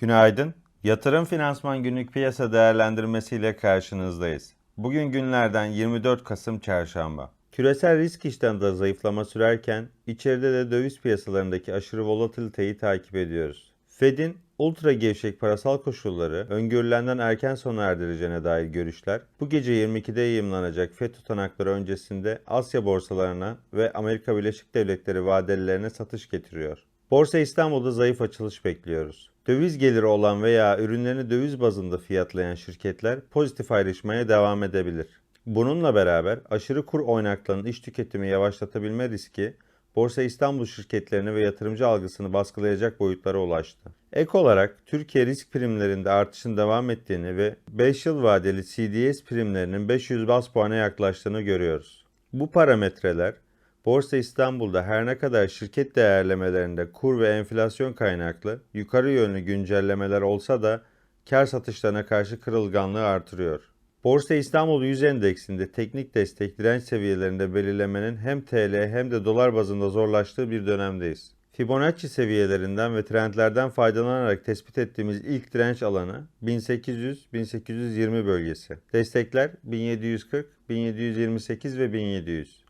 Günaydın. Yatırım Finansman Günlük Piyasa Değerlendirmesi ile karşınızdayız. Bugün günlerden 24 Kasım Çarşamba. Küresel risk iştahında zayıflama sürerken içeride de döviz piyasalarındaki aşırı volatiliteyi takip ediyoruz. Fed'in ultra gevşek parasal koşulları öngörülenden erken sona erdireceğine dair görüşler bu gece 22'de yayımlanacak FED tutanakları öncesinde Asya borsalarına ve Amerika Birleşik Devletleri vadelilerine satış getiriyor. Borsa İstanbul'da zayıf açılış bekliyoruz. Döviz geliri olan veya ürünlerini döviz bazında fiyatlayan şirketler pozitif ayrışmaya devam edebilir. Bununla beraber aşırı kur oynaklığının iş tüketimi yavaşlatabilme riski Borsa İstanbul şirketlerini ve yatırımcı algısını baskılayacak boyutlara ulaştı. Ek olarak Türkiye risk primlerinde artışın devam ettiğini ve 5 yıl vadeli CDS primlerinin 500 bas puana yaklaştığını görüyoruz. Bu parametreler Borsa İstanbul'da her ne kadar şirket değerlemelerinde kur ve enflasyon kaynaklı yukarı yönlü güncellemeler olsa da kar satışlarına karşı kırılganlığı artırıyor. Borsa İstanbul 100 endeksinde teknik destek direnç seviyelerinde belirlemenin hem TL hem de dolar bazında zorlaştığı bir dönemdeyiz. Fibonacci seviyelerinden ve trendlerden faydalanarak tespit ettiğimiz ilk direnç alanı 1800-1820 bölgesi. Destekler 1740, 1728 ve 1700.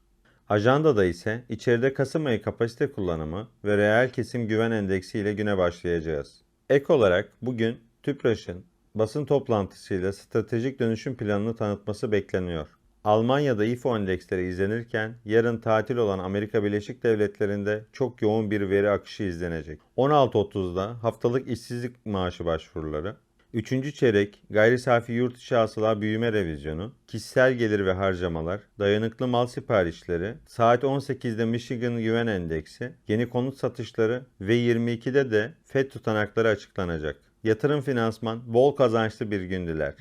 Ajandada ise içeride Kasım ayı kapasite kullanımı ve reel kesim güven endeksi ile güne başlayacağız. Ek olarak bugün TÜPRAŞ'ın basın toplantısıyla stratejik dönüşüm planını tanıtması bekleniyor. Almanya'da IFO endeksleri izlenirken yarın tatil olan Amerika Birleşik Devletleri'nde çok yoğun bir veri akışı izlenecek. 16.30'da haftalık işsizlik maaşı başvuruları, 3. çeyrek gayri safi yurt içi hasıla büyüme revizyonu, kişisel gelir ve harcamalar, dayanıklı mal siparişleri, saat 18'de Michigan Güven Endeksi, yeni konut satışları ve 22'de de FED tutanakları açıklanacak. Yatırım finansman bol kazançlı bir gün diler.